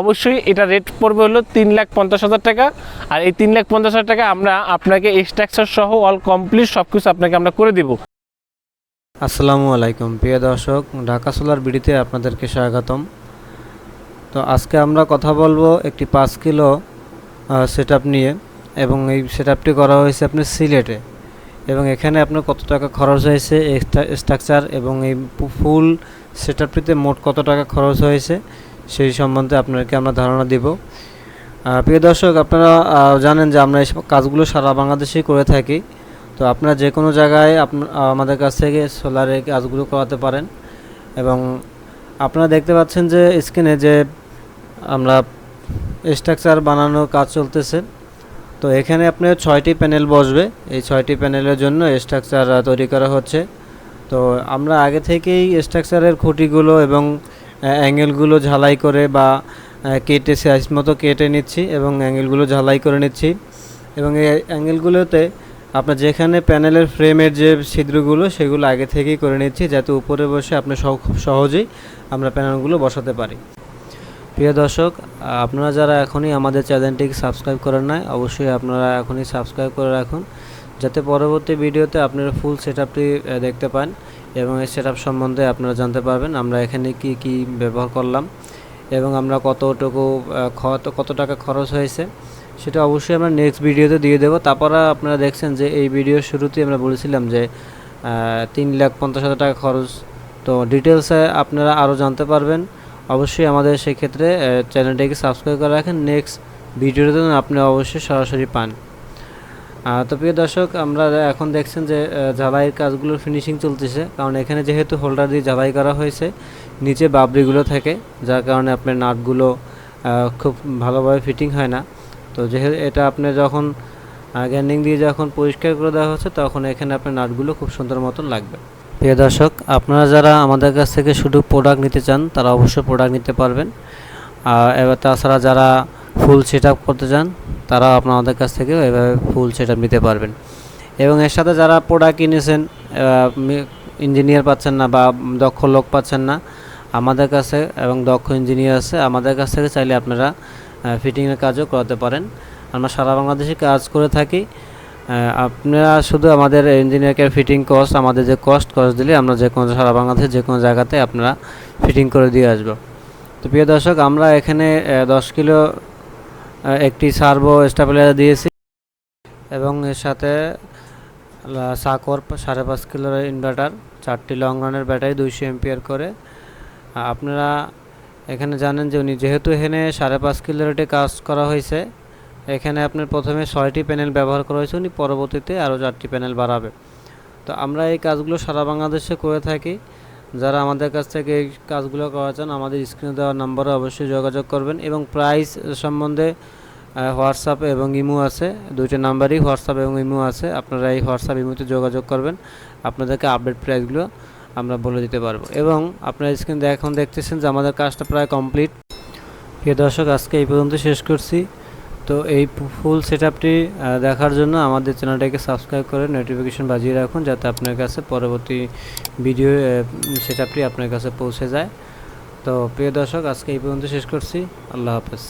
অবশ্যই এটা রেট পড়বে হলো তিন লাখ পঞ্চাশ হাজার টাকা। আর এই তিন লাখ পঞ্চাশ হাজার টাকা আমরা আপনাকে স্ট্রাকচার সহ অল কমপ্লিট সব কিছু আপনাকে আমরা করে দিব। আসসালামু আলাইকুম, প্রিয় দর্শক, ঢাকা সোলার বিডিতে আপনাদেরকে স্বাগতম। তো আজকে আমরা কথা বলব একটি পাঁচ কিলো সেট নিয়ে এবং এই সেট করা হয়েছে আপনার সিলেটে। এবং এখানে আপনার কত টাকা খরচ হয়েছে স্ট্রাকচার এবং এই ফুল সেট মোট কত টাকা খরচ হয়েছে সেই সম্বন্ধে আপনাকে আমরা ধারণা দিব। প্রিয় দর্শক, আপনারা জানেন যে আমরা এইসব কাজগুলো সারা বাংলাদেশেই করে থাকি। তো আপনারা যে কোনো জায়গায় আমাদের কাছ থেকে সোলারের কাজগুলো করাতে পারেন এবং আপনারা দেখতে পাচ্ছেন যে স্ক্রিনে যে আমরা স্ট্রাকচার বানানোর কাজ চলতেছে। তো এখানে আপনার ছয়টি প্যানেল বসবে। এই ছয়টি প্যানেলের জন্য স্ট্রাকচার তৈরি করা হচ্ছে। তো আমরা আগে থেকেই স্ট্রাকচারের খুঁটিগুলো এবং অ্যাঙ্গেলগুলো ঝালাই করে বা কেটে সাইজ মতো কেটে নিচ্ছি এবং অ্যাঙ্গেলগুলো ঝালাই করে নিচ্ছি। এবং এই অ্যাঙ্গেলগুলোতে আপনার যেখানে প্যানেলের ফ্রেমের যে ছিদ্রগুলো, সেগুলো আগে থেকেই করে নিচ্ছি যাতে উপরে বসে আপনি খুব সহজেই আমরা প্যানেলগুলো বসাতে পারি। প্রিয় দর্শক, আপনারা যারা এখনই আমাদের চ্যানেলটিকে সাবস্ক্রাইব করেন নাই, অবশ্যই আপনারা এখনই সাবস্ক্রাইব করে রাখুন। যাতে পরবর্তী ভিডিওতে আপনারা ফুল সেট দেখতে পান এবং এই সেট সম্বন্ধে আপনারা জানতে পারবেন আমরা এখানে কি কি ব্যবহার করলাম এবং আমরা কতটুকু কত টাকা খরচ হয়েছে সেটা অবশ্যই আমরা নেক্সট ভিডিওতে দিয়ে দেবো। তারপরে আপনারা দেখছেন যে এই ভিডিওর শুরুতেই আমরা বলেছিলাম যে তিন লাখ পঞ্চাশ হাজার টাকা খরচ। তো ডিটেলসে আপনারা আরও জানতে পারবেন। অবশ্যই আমাদের সেই ক্ষেত্রে চ্যানেলটাকে সাবস্ক্রাইব করে রাখেন। নেক্সট ভিডিওতে আপনি অবশ্যই সরাসরি পান। তো প্রিয় দর্শক আমরা এখন দেখছেন যে ঝালাইয়ের কাজগুলোর ফিনিশিং চলতেছে। কারণ এখানে যেহেতু হোল্ডার দিয়ে ঝালাই করা হয়েছে, নিচে বাবরিগুলো থাকে, যার কারণে আপনার নাটগুলো খুব ভালোভাবে ফিটিং হয় না। তো যেহেতু এটা আপনি যখন গ্যান্ডিং দিয়ে যখন পরিষ্কার করে দেওয়া হচ্ছে, তখন এখানে আপনার নাটগুলো খুব সুন্দর মতন লাগবে। প্রিয় দর্শক, আপনারা যারা আমাদের কাছ থেকে শুধু প্রোডাক্ট নিতে চান, তারা অবশ্যই প্রোডাক্ট নিতে পারবেন। আর এবার তাছাড়া যারা ফুল সেট করতে চান, তারাও আপনাদের কাছ থেকে এভাবে ফুল সেট নিতে পারবেন। এবং এর সাথে যারা প্রোডাক্ট কিনেছেন ইঞ্জিনিয়ার পাচ্ছেন না বা দক্ষ লোক পাচ্ছেন না, আমাদের কাছে এবং দক্ষ ইঞ্জিনিয়ার আছে, আমাদের কাছ থেকে চাইলে আপনারা ফিটিংয়ের কাজও করাতে পারেন। আমরা সারা বাংলাদেশে কাজ করে থাকি। আপনারা শুধু আমাদের ইঞ্জিনিয়ারকে ফিটিং কস্ট আমাদের যে কস্ট কস্ট দিলে আমরা যে কোনো সারা বাংলাদেশে যে কোনো জায়গাতে আপনারা ফিটিং করে দিয়ে আসব। তো প্রিয় দর্শক, আমরা এখানে দশ কিলো একটি সার্ভো স্টাবিলাইজার দিয়েছি এবং এর সাথে সাকর সাড়ে পাঁচ কিলোর ইনভার্টার, চারটি লং রানের ব্যাটারি দুইশো এমপিয়ার করে। আপনারা এখানে জানেন যে উনি যেহেতু এখানে সাড়ে পাঁচ কিলো রেটে কাজ করা হয়েছে, এখানে আপনার প্রথমে ছয়টি প্যানেল ব্যবহার করা হয়েছে, উনি পরবর্তীতে আরও চারটি প্যানেল বাড়াবে। তো আমরা এই কাজগুলো সারা বাংলাদেশে করে থাকি। যারা আমাদের কাছ থেকে এই কাজগুলো করা চান আমাদের স্ক্রিনে দেওয়া নম্বরে অবশ্যই যোগাযোগ করবেন এবং প্রাইস সম্বন্ধে হোয়াটসঅ্যাপ এবং ইমো আছে, দুইটা নাম্বারই হোয়াটসঅ্যাপ এবং ইমো আছে, আপনারা এই হোয়াটসঅ্যাপ ইমোতে যোগাযোগ করবেন, আপনাদেরকে আপডেট প্রাইসগুলো আমরা বলে দিতে পারব। এবং আপনারা স্ক্রিন এখন দেখতেছেন যে আমাদের কাজটা প্রায় কমপ্লিট প্রিয় দর্শক, আজকে এই পর্যন্ত শেষ করছি। তো এই ফুল সেট দেখার জন্য আমাদের চ্যানেলটাকে সাবস্ক্রাইব করে নোটিফিকেশন বাজিয়ে রাখুন যাতে আপনার কাছে পরবর্তী ভিডিও সেট আপনার কাছে পৌঁছে যায়। তো প্রিয় দর্শক, আজকে এই পর্যন্ত শেষ করছি। আল্লাহ হাফেজ।